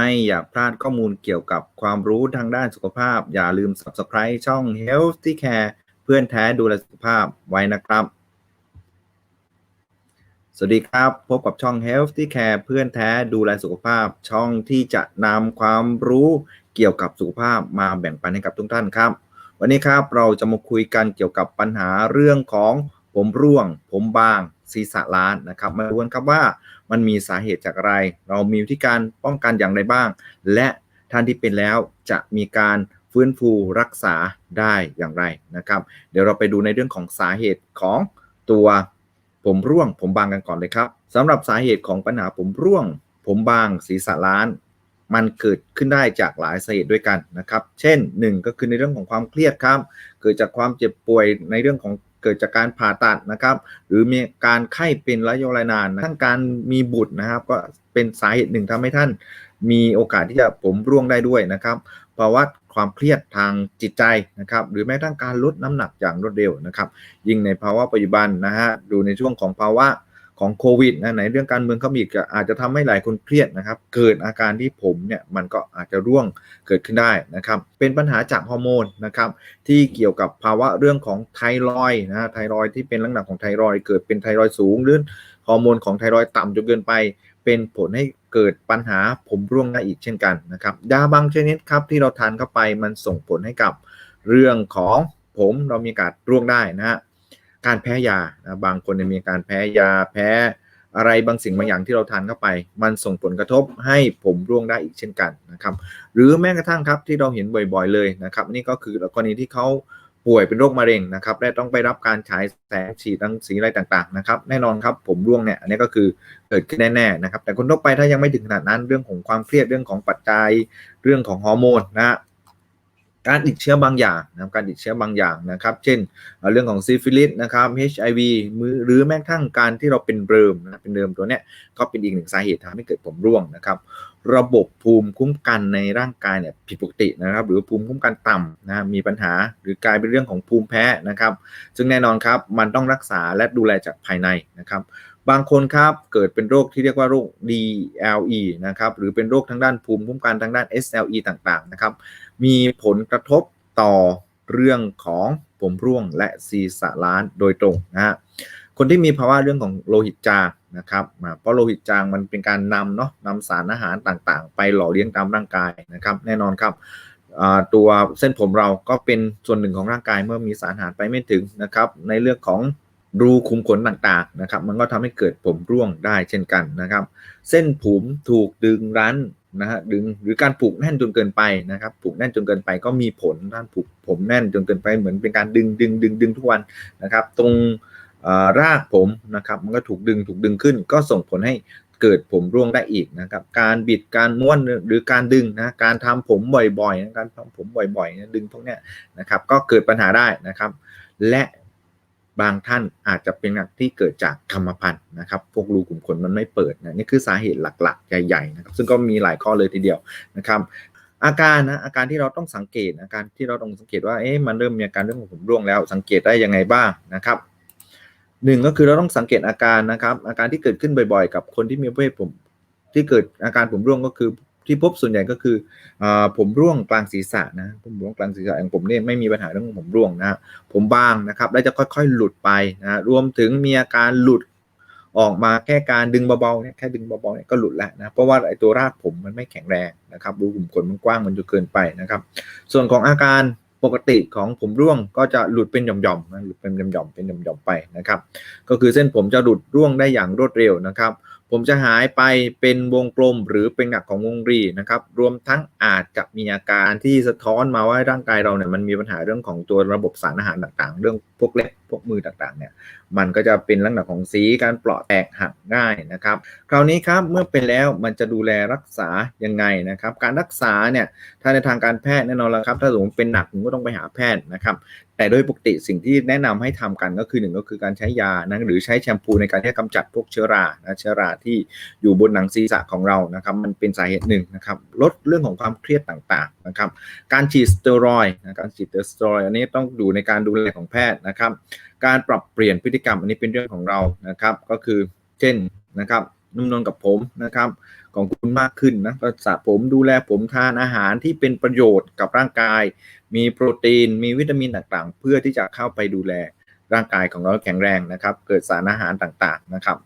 ไม่อยากพลาดข้อมูลเกี่ยวกับความรู้ทางด้านสุขภาพ อย่าลืม subscribe ช่อง Healthy Care เพื่อนแท้ดูแลสุขภาพไว้นะครับ สวัสดีครับ พบกับช่อง Healthy Care เพื่อนแท้ดูแลสุขภาพ ช่องที่จะนำความรู้เกี่ยวกับสุขภาพมาแบ่งปันให้กับทุกท่านครับ วันนี้ครับเราจะมาคุยกันเกี่ยวกับปัญหาเรื่องของผมร่วง ผมบางศีรษะล้านนะครับ มาดูกันครับว่า มันมีสาเหตุจากอะไร เรามีวิธีการป้องกันอย่างไรบ้าง และท่านที่เป็นแล้วจะมีการฟื้นฟูรักษาได้อย่างไรนะครับ เดี๋ยวเราไปดูในเรื่องของสาเหตุของตัวผมร่วงผมบางกันก่อนเลยครับสำหรับสาเหตุของปัญหาผมร่วง ผมบางศีรษะล้าน มันเกิดขึ้นได้จากหลายสาเหตุด้วยกันนะครับ เช่น 1 ก็คือในเรื่องของความเครียดครับ เกิดจากความเจ็บป่วยในเรื่องของ เกิดจากการผ่าตัดนะครับ หรือมีการไข้เป็นระยะเวลานานทั้งการมีบุตรนะครับ ก็เป็นสาเหตุหนึ่งทำให้ท่านมีโอกาสที่จะผมร่วงได้ด้วยนะครับภาวะความเครียดทางจิตใจนะครับ หรือแม้ทั้งการลดน้ำหนักอย่างรวดเร็วนะครับ ยิ่งในภาวะปัจจุบันนะฮะดูในช่วงของภาวะ ของโควิดนะในเรื่องการเมืองเขามีก็อาจจะทำให้หลายคนเครียดนะครับ เกิดอาการที่ผมเนี่ยมันก็อาจจะร่วงเกิดขึ้นได้นะครับ เป็นปัญหาจากฮอร์โมนนะครับที่เกี่ยวกับภาวะเรื่องของไทรอยนะไทรอยที่เป็นลักษณะของไทรอยเกิดเป็นไทรอยสูงหรือฮอร์โมนของไทรอยต่ำจนเกินไป เป็นผลให้เกิดปัญหาผมร่วงได้อีกเช่นกันนะครับยาบางชนิดครับที่เราทานเข้าไปมันส่งผลให้กับเรื่องของผมเรามีการร่วงได้นะฮะ การแพ้ยานะบางคนมีการแพ้ยาแพ้อะไรบางสิ่งบางอย่างที่เราทานเข้าไป มันส่งผลกระทบให้ผมร่วงได้อีกเช่นกันนะครับ หรือแม้กระทั่งครับที่เราเห็นบ่อยๆเลยนะครับ นี่ก็คือกรณีที่เขาป่วยเป็นโรคมะเร็งนะครับและต้องไปรับการฉายแสงฉีดรังสีอะไรต่างๆนะครับ แน่นอนครับผมร่วงเนี่ยอันนี้ก็คือเกิดขึ้นแน่ๆนะครับ แต่คนทั่วไปถ้ายังไม่ถึงขนาดนั้นเรื่องของความเครียดเรื่องของปัจจัยเรื่องของฮอร์โมนนะ การติดเชื้อบางอย่างนะครับการติดเชื้อบางอย่างนะครับ เช่นเรื่องของซิฟิลิสนะครับ HIV มือหรือแม้กระทั่งการที่เราเป็นเริมนะเป็นเริมตัวเนี้ยก็เป็นอีกหนึ่งสาเหตุทำให้เกิดผมร่วงนะครับ ระบบภูมิคุ้มกันในร่างกายเนี่ยผิดปกตินะครับ หรือภูมิคุ้มกันต่ำนะมีปัญหาหรือกลายเป็นเรื่องของภูมิแพ้นะครับ ซึ่งแน่นอนครับมันต้องรักษาและดูแลจากภายในนะครับ บางคนครับเกิดเป็นโรคที่เรียกว่าโรค DLE นะครับหรือเป็นโรคทางด้านภูมิคุ้มกันทางด้าน SLE ต่างๆนะครับมีผลกระทบต่อเรื่องของผมร่วงและศีรษะล้านโดยตรงนะฮะคนที่มีภาวะเรื่องของโลหิตจาง นะครับเพราะโลหิตจางมันเป็นการนำเนาะนำสารอาหารต่างๆ ไปหล่อเลี้ยงตามร่างกายนะครับ แน่นอนครับตัวเส้นผมเราก็เป็นส่วนหนึ่งของร่างกายเมื่อมีสารอาหารไปไม่ถึงนะครับ ในเรื่องของรูขุมขนต่างๆนะครับ มันก็ทำให้เกิดผมร่วงได้เช่นกันนะครับ เส้นผมถูกดึงรั้นนะฮะดึงหรือการผูกแน่นจนเกินไปนะครับ ผูกแน่นจนเกินไปก็มีผลด้านผูกผมแน่นจนเกินไปเหมือนเป็นการดึงดึงดึงดึงทุกวันนะครับ ตรง รากผมนะครับมันก็ถูกดึงถูกดึงขึ้น ก็ส่งผลให้เกิดผมร่วงได้อีกนะครับ การบิดการม้วนหรือการดึงนะการทำผมบ่อยๆการทำผมบ่อยๆนะดึงพวกเนี้ยนะครับ ก็เกิดปัญหาได้นะครับ และบางท่านอาจจะเป็นหลักที่เกิดจากกรรมพันธุ์นะครับ พวกรูขุมขนมันไม่เปิดนะนี่คือสาเหตุหลักๆ ใหญ่ๆนะครับ ซึ่งก็มีหลายข้อเลยทีเดียวนะครับอาการนะอาการที่เราต้องสังเกตอาการที่เราต้องสังเกตว่าเอ๊ะมันเริ่มมีอาการเรื่องของผมร่วงแล้ว สังเกตได้ยังไงบ้างนะครับ หนึ่งก็คือเราต้องสังเกตอาการนะครับ อาการที่เกิดขึ้นบ่อยๆ กับคนที่มีประเภทผมที่เกิดอาการผมร่วงก็คือที่พบส่วนใหญ่ก็คืออผมร่วงกลางศีรษะนะผมร่วงกลางศีรษะอย่างผมเนี่ยไม่มีปัญหาเรื่องผมร่วงนะผมบางนะครับแล้วจะค่อยๆ หลุดไปนะรวมถึงมีอาการหลุดออกมาแค่การดึงเบาๆเนี่ยแค่ดึงเบาๆเนี่ยก็หลุดแล้วนะเพราะว่าไอ้ตัวรากผมมันไม่แข็งแรงนะครับรูขุมขนมันกว้างมันจะเกินไปนะครับ ส่วนของอาการ ปกติของผมร่วงก็จะหลุดเป็นหย่อมๆนะหลุดเป็นหย่อมๆเป็นหย่อมๆไปนะครับ ก็คือเส้นผมจะหลุดร่วงได้อย่างรวดเร็วนะครับ ผมจะหายไปเป็นวงกลมหรือเป็นหนักของวงรีนะครับ รวมทั้งอาจจะมีอาการที่สะท้อนมาว่าร่างกายเราเนี่ยมันมีปัญหาเรื่องของตัวระบบสารอาหารต่างๆ เรื่องพวกเล็บพวกมือต่างๆเนี่ยมันก็จะเป็นลักษณะของสีการเปราะแตกหักง่ายนะครับ คราวนี้ครับเมื่อเป็นแล้วมันจะดูแลรักษายังไงนะครับ การรักษาเนี่ยถ้าในทางการแพทย์แน่นอนแล้วครับ ถ้าสมมติเป็นหนักผมก็ต้องไปหาแพทย์นะครับ แต่โดยปกติสิ่งที่แนะนำให้ทำกันก็คือหนึ่งก็คือการใช้ยานะหรือใช้แชมพูในการที่จะกำจัดพวกเชื้อรานะเชื้อราที่อยู่บนหนังศีรษะของเรานะครับมันเป็นสาเหตุหนึ่งนะครับลดเรื่องของความเครียดต่างๆนะครับการฉีดสเตียรอยด์นะการฉีดสเตียรอยด์อันนี้ต้องดูในการดูแลของแพทย์นะครับ การปรับเปลี่ยนพฤติกรรมอันนี้เป็นเรื่องของเรานะครับก็คือเช่นนะครับ นุ่มนวลกับผมนะครับ ของคุณมากขึ้นนะก็สระผมดูแลผมทานอาหารที่เป็นประโยชน์กับร่างกาย มีโปรตีน มีวิตามินต่างๆ เพื่อที่จะเข้าไปดูแลร่างกายของเราแข็งแรงนะครับ เกิดสารอาหารต่างๆนะครับ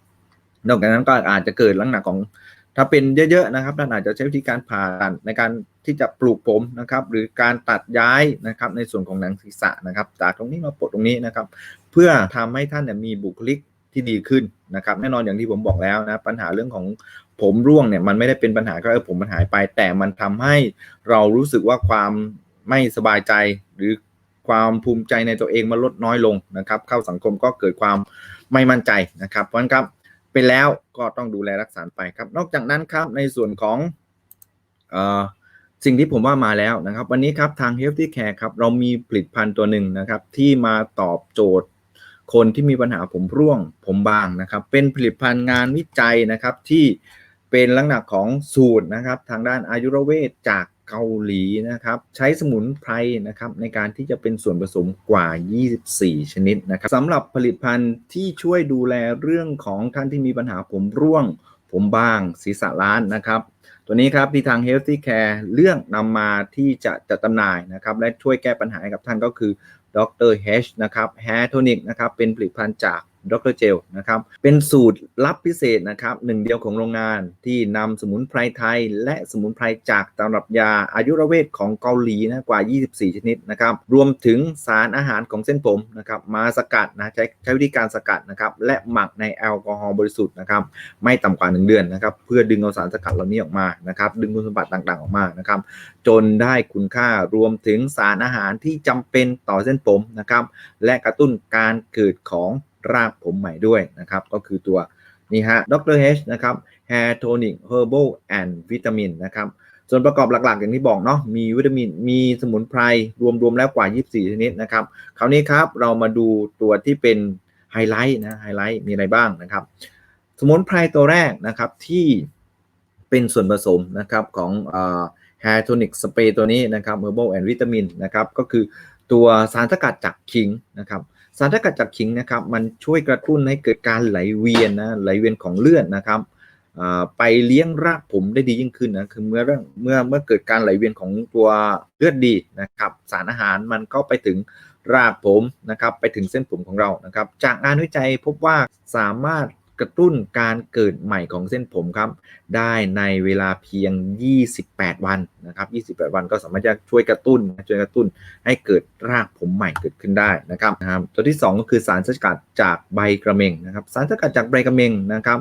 นอกจากนั้นก็อาจจะเกิดลักษณะของถ้าเป็นเยอะๆนะครับท่านอาจจะใช้วิธีการผ่าตัดในการที่จะปลูกผมนะครับ หรือการตัดย้ายนะครับในส่วนของหนังศีรษะนะครับ จากตรงนี้มาปลดตรงนี้นะครับ เพื่อทำให้ท่านเนี่ยมีบุคลิก ที่ดีขึ้นนะครับแน่นอนอย่างที่ผมบอกแล้วนะปัญหาเรื่องของผมร่วงเนี่ยมันไม่ได้เป็นปัญหาก็เออผมมันหายไป แต่มันทำให้เรารู้สึกว่าความไม่สบายใจหรือความภูมิใจในตัวเองมันลดน้อยลงนะครับ เข้าสังคมก็เกิดความไม่มั่นใจนะครับเพราะฉะนั้นครับเป็นแล้วก็ต้องดูแลรักษาไปครับ นอกจากนั้นครับในส่วนของออสิ่งที่ผมว่ามาแล้วนะครับ วันนี้ครับทาง Healthy Care ครับเรามีผลิตภัณฑ์ตัวหนึ่งนะครับ ที่มาตอบโจทย์ คนที่มีปัญหาผมร่วงผมบางนะครับ เป็นผลิตภัณฑ์งานวิจัยนะครับที่เป็นลักษณะของสูตรนะครับ ทางด้านอายุรเวทจากเกาหลีนะครับ ใช้สมุนไพรนะครับ ในการที่จะเป็นส่วนผสมกว่า 24 ชนิดนะครับสำหรับผลิตภัณฑ์ที่ช่วยดูแลเรื่องของท่านที่มีปัญหาผมร่วง ผมบาง ศีรษะล้านนะครับ ตัวนี้ครับที่ทาง Healthy Care เลือกนำมาที่จะจัดจำหน่ายนะครับ และช่วยแก้ปัญหาให้กับท่านก็คือ ดร H นะครับแฮโทนิกนะครับเป็นผลิตภัณฑ์จาก ดรเจลนะครับ เป็นสูตรลับพิเศษนะครับหนึ่งเดียวของโรงงานที่นำสมุนไพรไทย และสมุนไพรจากตำรับยาอายุรเวทของเกาหลีนะกว่า 24 ชนิดนะครับ รวมถึงสารอาหารของเส้นผมนะครับ มาสกัดนะใช้ใช้วิธีการสกัดนะครับ และหมักในแอลกอฮอล์บริสุทธิ์นะครับ ไม่ต่ำกว่า 1 เดือนนะครับ เพื่อดึงเอาสารสกัดเหล่านี้ออกมานะครับ ดึงคุณสมบัติต่างๆออกมานะครับ จนได้คุณค่ารวมถึงสารอาหารที่จำเป็นต่อเส้นผมนะครับ และกระตุ้นการเกิดของ รากผมใหม่ด้วยนะครับ ก็คือตัวนี่ฮะดร H นะครับ Hair Tonic Herbal and Vitamin นะครับ ส่วนประกอบหลักๆ อย่างที่บอกเนาะมีวิตามินมีสมุนไพรรวมๆแล้วกว่า 24 ชนิดนะครับ คราวนี้ครับเรามาดูตัวที่เป็นไฮไลท์นะไฮไลท์มีอะไรบ้างนะครับ สมุนไพรตัวแรกนะครับที่เป็นส่วนผสมนะครับของเอ่อ Hair Tonic Spray ตัวนี้นะครับ Herbal and Vitamin นะครับก็คือตัวสารสกัดจากขิงนะครับ สารสกัดจากขิงนะครับมันช่วยกระตุ้นให้เกิดการไหลเวียนนะไหลเวียนของเลือดนะครับไปเลี้ยงรากผมได้ดียิ่งขึ้นนะคือเมื่อเมื่อเมื่อเกิดการไหลเวียนของตัวเลือดดีนะครับ สารอาหารมันก็ไปถึงรากผมนะครับ ไปถึงเส้นผมของเรานะครับ จากงานวิจัยพบว่าสามารถ กระตุ้นการเกิดใหม่ของเส้นผมครับ ได้ในเวลาเพียง 28 วันนะครับ 28 วันก็สามารถจะช่วยกระตุ้นช่วยกระตุ้นให้เกิดรากผมใหม่เกิดขึ้นได้นะครับนะครับ ตัวที่ 2 ก็คือสารสกัดจากใบกระเมงนะครับ สารสกัดจากใบกระเมงนะครับ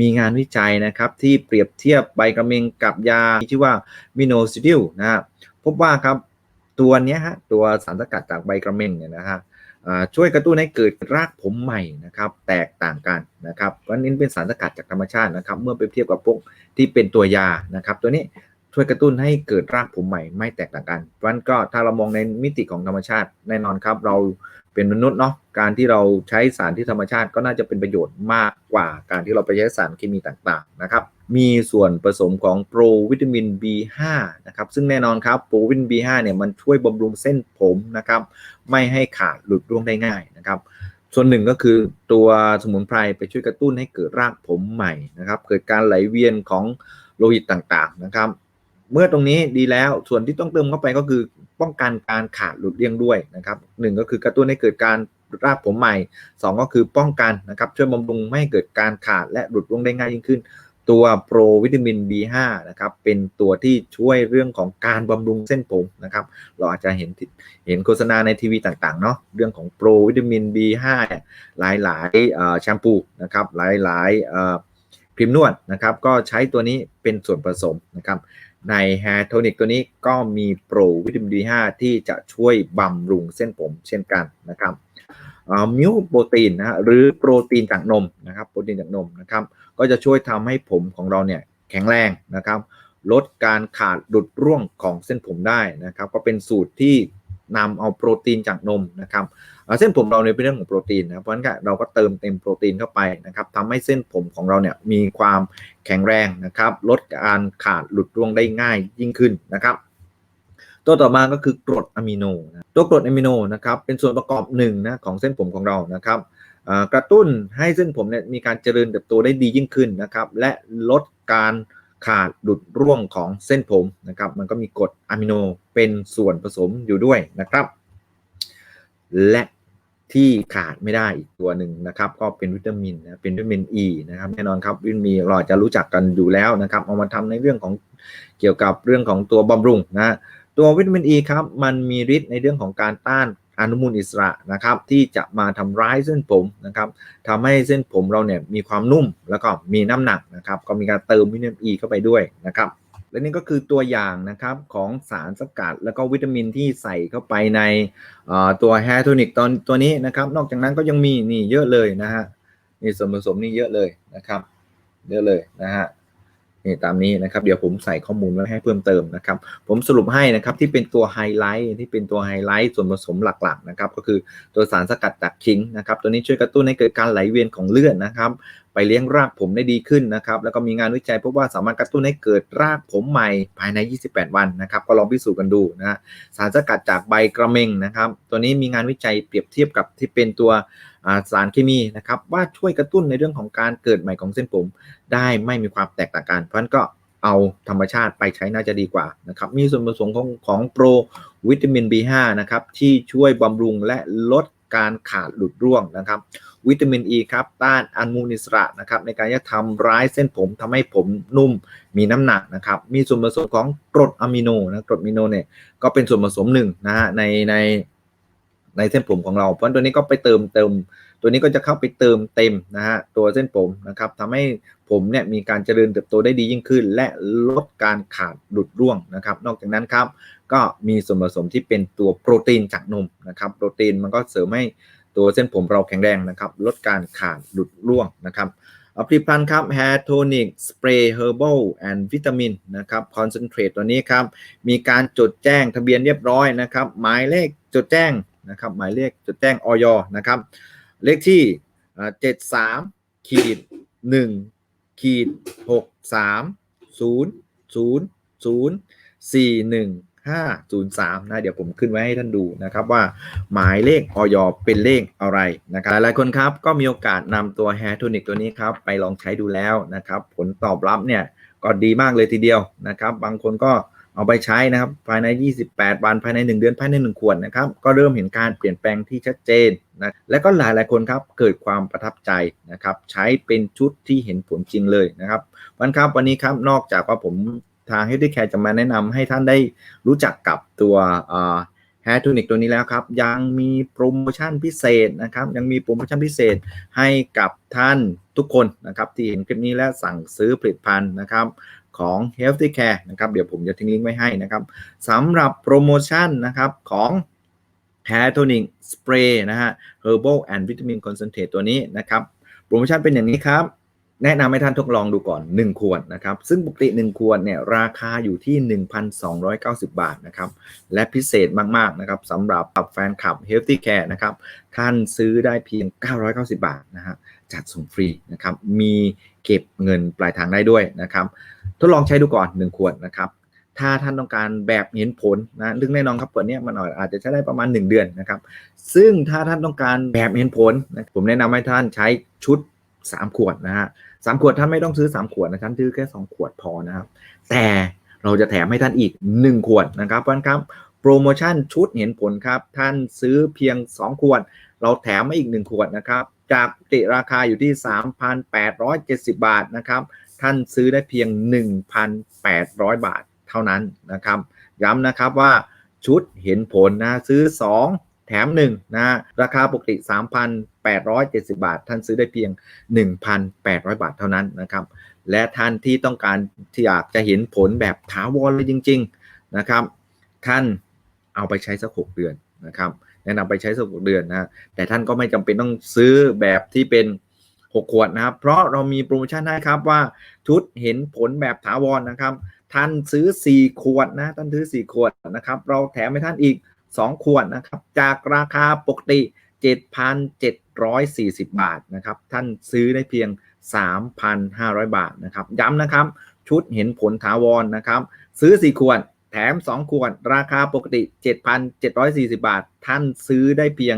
มีงานวิจัยนะครับที่เปรียบเทียบใบกระเมงกับยาที่ชื่อว่ามิโนซิดิลนะครับพบว่าครับตัวนี้ฮะตัวสารสกัดจากใบกระเมงเนี่ยนะฮะอ่า ช่วยกระตุ้นให้เกิดรากผมใหม่นะครับ แตกต่างกันนะครับเพราะนี้เป็นสารสกัดจากธรรมชาตินะครับ เมื่อไปเทียบกับพวกที่เป็นตัวยานะครับ ตัวนี้ช่วยกระตุ้นให้เกิดรากผมใหม่ไม่แตกต่างกันเพราะนั้นก็ถ้าเรามองในมิติของธรรมชาติแน่นอนครับ เรา เป็นมนุษย์เนาะการที่เราใช้สารที่ธรรมชาติก็น่าจะเป็นประโยชน์มากกว่าการที่เราไปใช้สารเคมีต่างๆนะครับมีส่วนผสมของโปรวิตามิน B5 นะครับซึ่งแน่นอนครับโปรวิตามิน B5 เนี่ยมันช่วยบำรุงเส้นผมนะครับไม่ให้ขาดหลุดร่วงได้ง่ายนะครับส่วนหนึ่งก็คือตัวสมุนไพรไปช่วยกระตุ้นให้เกิดรากผมใหม่นะครับเกิดการไหลเวียนของโลหิตต่างๆนะครับเมื่อตรงนี้ดีแล้วส่วนที่ต้องเติมเข้าไปก็คือ ป้องกันการขาดหลุดเลี่ยงด้วยนะครับหนึ่งก็คือกระตุ้นให้เกิดการรากผมใหม่สองก็คือป้องกันนะครับช่วยบำรุงไม่ให้เกิดการขาดและหลุดร่วงได้ง่ายยิ่งขึ้น ตัวโปรวิตามิน B5 นะครับเป็นตัวที่ช่วยเรื่องของการบำรุงเส้นผมนะครับเราอาจจะเห็นที่เห็นโฆษณาในทีวีต่างๆเนาะเรื่องของโปรวิตามิน B5 เนี่ยหลายๆแชมพูนะครับหลายๆ ครีมนวดนะครับก็ใช้ตัวนี้เป็นส่วนผสมนะครับใน Hair Tonic ตัวนี้ก็มีโปรวิตามิน B5 ที่จะช่วยบำรุงเส้นผมเช่นกันนะครับมิลโปรตีนนะฮะหรือโปรตีนจากนมนะครับโปรตีนจากนมนะครับก็จะช่วยทำให้ผมของเราเนี่ยแข็งแรงนะครับลดการขาดหลุดร่วงของเส้นผมได้นะครับ ก็เป็นสูตรที่ นำเอาโปรตีนจากนมนะครับเส้นผมเราเนี่ยเป็นเรื่องของโปรตีนนะเพราะฉะนั้นเราก็เติมเต็มโปรตีนเข้าไปนะครับทำให้เส้นผมของเราเนี่ยมีความแข็งแรงนะครับ ลดการขาดหลุดร่วงได้ง่ายยิ่งขึ้นนะครับตัวต่อมาก็คือกรดอะมิโนนะตัวกรดอะมิโนนะครับเป็นส่วนประกอบหนึ่งนะของเส้นผมของเรานะครับกระตุ้นให้เส้นผมเนี่ยมีการเจริญเติบโตได้ดียิ่งขึ้นนะครับ และลดการ ขาดหลุดร่วงของเส้นผมนะครับ มันก็มีกรดอะมิโนเป็นส่วนผสมอยู่ด้วยนะครับ และที่ขาดไม่ได้อีกตัวหนึ่งนะครับ ก็เป็นวิตามินนะเป็นวิตามินอ e ีนะครับแน่นอนครับวิตามินเราจะรู้จักกันอยู่แล้วนะครับ เอามาทำในเรื่องของเกี่ยวกับเรื่องของตัวบำรุงนะตัววิตามินอ e ีครับมันมีฤทธิ์ในเรื่องของการต้าน อนุมูลอิสระนะครับที่จะมาทำร้ายเส้นผมนะครับทำให้เส้นผมเราเนี่ยมีความนุ่มแล้วก็มีน้ำหนักนะครับก็มีการเติมวิตามินอีเข้าไปด้วยนะครับและนี่ก็คือตัวอย่างนะครับของสารสกัด แล้วก็วิตามินที่ใส่เข้าไปในตัวแฮร์โทนิกตอนตัวนี้นะครับ นอกจากนั้นก็ยังมีนี่เยอะเลยนะฮะนี่ส่วนผสมนี่เยอะเลยนะครับ เยอะเลยนะฮะ นี่ตามนี้นะครับเดี๋ยวผมใส่ข้อมูลไว้ให้เพิ่มเติมนะครับ ผมสรุปให้นะครับที่เป็นตัวไฮไลท์ที่เป็นตัวไฮไลท์ส่วนผสมหลักๆนะครับก็คือตัวสารสกัดจากขิงนะครับตัวนี้ช่วยกระตุ้นให้เกิดการไหลเวียนของเลือดนะครับ ไปเลี้ยงรากผมได้ดีขึ้นนะครับ แล้วก็มีงานวิจัยพบว่าสามารถกระตุ้นให้เกิดรากผมใหม่ภายใน 28 วันนะครับ ก็ลองพิสูจน์กันดูนะฮะสารสกัดจากใบกระเมงนะครับ ตัวนี้มีงานวิจัยเปรียบเทียบกับที่เป็นตัวสารเคมีนะครับ ว่าช่วยกระตุ้นในเรื่องของการเกิดใหม่ของเส้นผม ได้ไม่มีความแตกต่างกัน เพราะฉะนั้นก็เอาธรรมชาติไปใช้น่าจะดีกว่านะครับ มีส่วนผสมของของโปรวิตามิน B5 นะครับ ที่ช่วยบำรุงและลดการขาดหลุดร่วงนะครับ วิตามินอ e ีครับต้านอนุมูลอิสระนะครับในการจะทำร้ายเส้นผมทำให้ผมนุ่มมีน้ำหนักนะครับมีส่วนผสมของกรดอะมิโนนะกรดอะมิโนเนี่ยก็เป็นส่วนผสมหนึ่งนะฮะในในในเส้นผมของเรา เพราะตัวนี้ก็ไปเติมเติม ตัวนี้ก็จะเข้าไปเติมเต็มนะฮะตัวเส้นผมนะครับทำให้ผมเนี่ยมีการเจริญเติบโตได้ดียิ่งขึ้น และลดการขาดหลุดร่วงนะครับ นอกจากนั้นครับก็มีส่วนผสมที่เป็นตัวโปรตีนจากนมนะครับ โปรตีนมันก็เสริมให้ ตัวเส้นผมเราแข็งแรงนะครับ ลดการขาดหลุดร่วงนะครับอาผลิตภัณฑ์ครับ Hair Tonic Spray Herbal and Vitamin นะครับ Concentrate ตัวนี้ครับ มีการจดแจ้งทะเบียนเรียบร้อยนะครับ หมายเลขจดแจ้งนะครับ หมายเลขจดแจ้งออยนะครับ เลขที่เจ็ดสามขีดหนึ่งขีดหกสามศูน ย์ศูนย์ศูนย์สี่หนึ่งห้าศูนย์สามนะเดี๋ยวผมขึ้นไว้ให้ท่านดูนะครับว่าหมายเลขออยเป็นเลขอะไรนะครับหลายๆคนครับก็มีโอกาสนำตัว Hair Tonic ตัวนี้ครับไปลองใช้ดูแล้วนะครับผลตอบรับเนี่ยก็ดีมากเลยทีเดียวนะครับ บางคนก็เอาไปใช้นะครับภายใน 28 วันภายใน 1 เดือนภายใน 1 ขวดนะครับ ก็เริ่มเห็นการเปลี่ยนแปลงที่ชัดเจนนะและก็หลายหลายคนครับเกิดความประทับใจนะครับ ใช้เป็นชุดที่เห็นผลจริงเลยนะครับวันครับวันนี้ครับนอกจากว่าผม ทาง h e a l t h Care จะมาแนะนำให้ท่านได้รู้จักกับตัวแฮร์ทูนิกตัวนี้แล้วครับ ยังมีโปรโมชั่นพิเศษนะครับ ยังมีโปรโมชั่นพิเศษให้กับท่านทุกคนนะครับ ที่เห็นคลิปนี้และสั่งซื้อผลิตภัณฑ์นะครับของ Healthy Care นะครับ เดี๋ยวผมจะทิ้งลิงก์ไว้ให้นะครับสำหรับโปรโมชั่นนะครับของ Hair Tonic Spray นะฮะ Herbal and Vitamin Concentrate ตัวนี้นะครับ โปรโมชั่นเป็นอย่างนี้ครับ แนะนำให้ท่านทดลองดูก่อน 1 ขวดนะครับ ซึ่งปกติ 1 ขวดเนี่ยราคาอยู่ที่ 1,290 บาทนะครับ และพิเศษมาก ๆ นะครับสำหรับแฟนคลับ Healthy Care นะครับ ท่านซื้อได้เพียง 990 บาทนะฮะจัดส่งฟรีนะครับ มีเก็บเงินปลายทางได้ด้วยนะครับ ทดลองใช้ดูก่อน 1 ขวดนะครับ ถ้าท่านต้องการแบบเห็นผลนะซึ่งแน่นอนครับขวดนี้มันอาจจะใช้ได้ประมาณ 1 เดือนนะครับ ซึ่งถ้าท่านต้องการแบบเห็นผลนะผมแนะนำให้ท่านใช้ชุด 3ขวดนะฮะสามขวดท่านไม่ต้องซื้อ3ขวดนะท่านซื้อแค่2ขวดพอนะครับ แต่เราจะแถมให้ท่านอีก1ขวดนะครับเพราะนั้นครับโปรโมชั่นชุดเห็นผลครับ ท่านซื้อเพียง2ขวด เราแถมมาอีก1ขวดนะครับ จากปกติราคาอยู่ที่ 3,870 บาทนะครับ ท่านซื้อได้เพียง 1,800 บาทเท่านั้นนะครับ ย้ำนะครับว่าชุดเห็นผลนะซื้อ 2 แถม1นะราคาปกติ 3,870 บาท ท่านซื้อได้เพียง 1,800 บาทเท่านั้นนะครับและท่านที่ต้องการที่อยากจะเห็นผลแบบถาวรเลยจริง ๆนะครับ ท่านเอาไปใช้สัก6เดือนนะครับ แนะนำไปใช้สัก6เดือนนะแต่ท่านก็ไม่จำเป็นต้องซื้อแบบที่เป็น 6 ขวดนะครับ เพราะเรามีโปรโมชั่นให้ครับว่าชุดเห็นผลแบบถาวรนะครับ ท่านซื้อ 4 ขวดนะท่านซื้อ 4 ขวดนะครับ เราแถมให้ท่านอีก 2 ขวดนะครับ จากราคาปกติ 7,740 บาทนะครับ ท่านซื้อได้เพียง 3,500 บาทนะครับ ย้ำนะครับ ชุดเห็นผลถาวรนะครับ ซื้อ 4 ขวด แถม 2 ขวด ราคาปกติ 7,740 บาท ท่านซื้อได้เพียง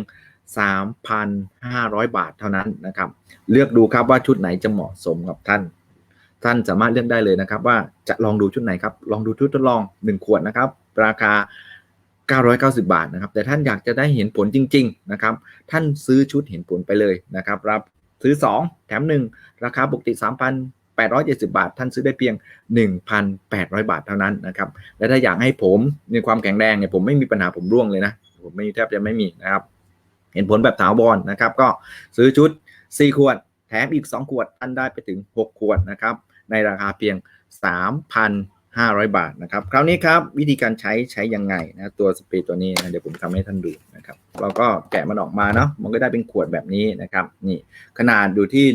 3,500 บาทเท่านั้นนะครับ เลือกดูครับว่าชุดไหนจะเหมาะสมกับท่าน ท่านสามารถเลือกได้เลยนะครับ ว่าจะลองดูชุดไหนครับ ลองดูชุดทดลอง 1 ขวดนะครับ ราคา 990 บาทนะครับ แต่ท่านอยากจะได้เห็นผลจริง ๆ นะครับ ท่านซื้อชุดเห็นผลไปเลยนะครับ รับซื้อ 2 แถม 1 ราคาปกติ 3,870 บาท ท่านซื้อได้เพียง 1,800 บาทเท่านั้นนะครับ และถ้าอยากให้ผมมีความแข็งแรงเนี่ยผมไม่มีปัญหาผมร่วงเลยนะ ผมไม่แทบจะไม่มีนะครับ เห็นผลแบบถาวรนะครับ ก็ซื้อชุด 4 ขวด แถมอีก 2 ขวดท่านได้ไปถึง 6 ขวดนะครับ ในราคาเพียง 3,000 500 บาทนะครับ คราวนี้ครับวิธีการใช้ใช้ยังไงนะตัวสเปรย์ตัวนี้นะเดี๋ยวผมทำให้ท่านดูนะครับ เราก็แกะมันออกมาเนาะมันก็ได้เป็นขวดแบบนี้นะครับนี่ขนาดอยู่ที่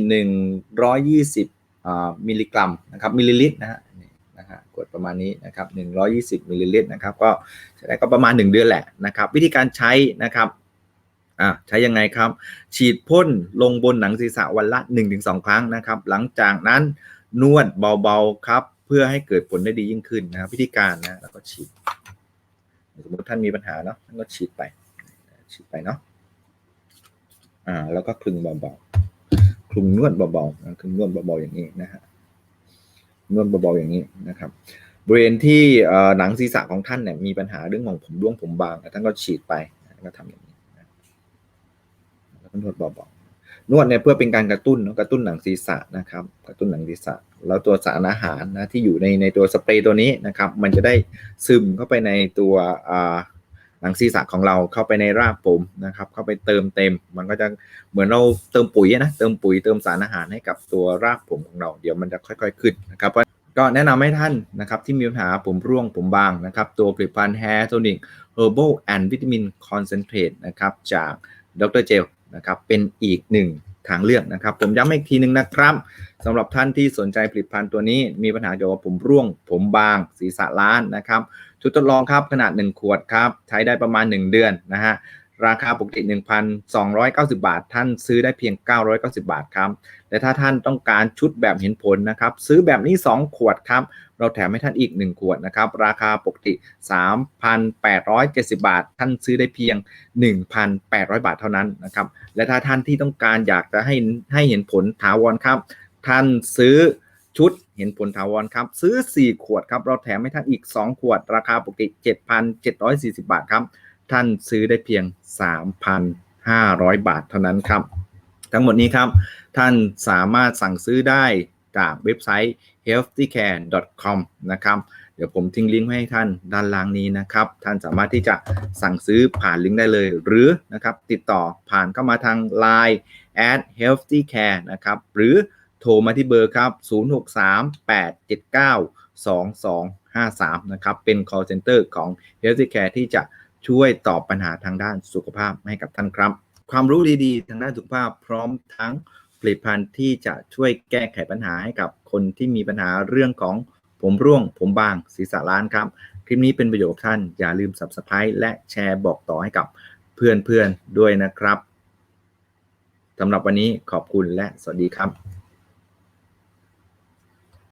120อ่ามิลลิกรัมนะครับมิลลิลิตรนะฮะนี่นะฮะขวดประมาณนี้นะครับ120มิลลิลิตรนะครับก็ใช้ได้ก็ประมาณ 1 เดือนแหละนะครับ วิธีการใช้นะครับอ่าใช้ยังไงครับ ฉีดพ่นลงบนหนังศีรษะวันละ 1-2 ครั้งนะครับ หลังจากนั้นนวดเบาๆครับ พื่อให้เกิดผลได้ดียิ่งขึ้นนะครับวิธีการนะแล้วก็ฉีดสมมติท่านมีปัญหาเนาะท่านก็ฉีดไปฉีดไปเนาะอ่า แล้วก็คลึงเบาๆคลึงนวดเบาๆคลึงนวดเบาๆอย่างนี้นะฮะนวดเบาๆอย่างนี้นะครับบริเวณที่หนังศีรษะของท่านเนี่ยมีปัญหาเรื่องของผมร่วงผมบางท่านก็ฉีดไปก็ทำอย่างนี้นะแล้วก็นวดเบาๆ นวดเนี่ยเพื่อเป็นการกระตุ้นกระตุ้นหนังศีรษะนะครับกระตุ้นหนังศีรษะ แล้วตัวสารอาหารนะที่อยู่ในในตัวสเปรย์ตัวนี้นะครับ มันจะได้ซึมเข้าไปในตัวหนังศีรษะของเราเข้าไปในรากผมนะครับ เข้าไปเติมเต็ม มันก็จะเหมือนเราเติมปุ๋ยนะเติมปุ๋ยเติมสารอาหารให้กับตัวรากผมของเรา เดี๋ยวมันจะค่อย ๆ ขึ้นนะครับก็แนะนำให้ท่านนะครับที่มีปัญหาผมร่วงผมบางนะครับ ตัวผลิตภัณฑ์ Hair Tonic Herbal and Vitamin Concentrate นะครับจากดรเจล นะครับเป็นอีกหนึ่งทางเลือกนะครับ ผมย้ำอีกทีหนึ่งนะครับสำหรับท่านที่สนใจผลิตภัณฑ์ตัวนี้ มีปัญหาเกี่ยวกับผมร่วง ผมบาง ศีรษะล้านนะครับชุดทดลองครับขนาด 1 ขวดครับ ใช้ได้ประมาณ 1 เดือนนะฮะ ราคาปกติ 1,290 บาท ท่านซื้อได้เพียง 990 บาทครับแต่ถ้าท่านต้องการชุดแบบเห็นผลนะครับ ซื้อแบบนี้ 2 ขวดครับ เราแถมให้ท่านอีก 1 ขวดนะครับ ราคาปกติ 3,870 บาท ท่านซื้อได้เพียง 1,800 บาทเท่านั้นนะครับ และถ้าท่านที่ต้องการอยากจะให้ให้เห็นผลถาวรครับ ท่านซื้อชุดเห็นผลถาวรครับ ซื้อ 4 ขวดครับ เราแถมให้ท่านอีก 2 ขวด ราคาปกติ 7,740 บาทครับ ท่านซื้อได้เพียง 3,500 บาทเท่านั้นครับ ทั้งหมดนี้ครับ ท่านสามารถสั่งซื้อได้จากเว็บไซต์ healthycare.com นะครับ เดี๋ยวผมทิ้งลิงก์ไว้ให้ท่านด้านล่างนี้นะครับ ท่านสามารถที่จะสั่งซื้อผ่านลิงก์ได้เลย หรือนะครับติดต่อผ่านเข้ามาทาง Line at healthycare นะครับ หรือโทรมาที่เบอร์ครับ 0638792253 นะครับ เป็น call center ของ healthycare ที่จะ ช่วยตอบปัญหาทางด้านสุขภาพให้กับท่านครับ ความรู้ดีๆ ทางด้านสุขภาพพร้อมทั้งผลิตภัณฑ์ที่จะช่วยแก้ไขปัญหาให้กับคนที่มีปัญหาเรื่องของผมร่วง ผมบางศีรษะล้านครับ คลิปนี้เป็นประโยชน์ท่านอย่าลืม Subscribe และแชร์บอกต่อให้กับเพื่อนๆด้วยนะครับสำหรับวันนี้ขอบคุณและสวัสดีครับ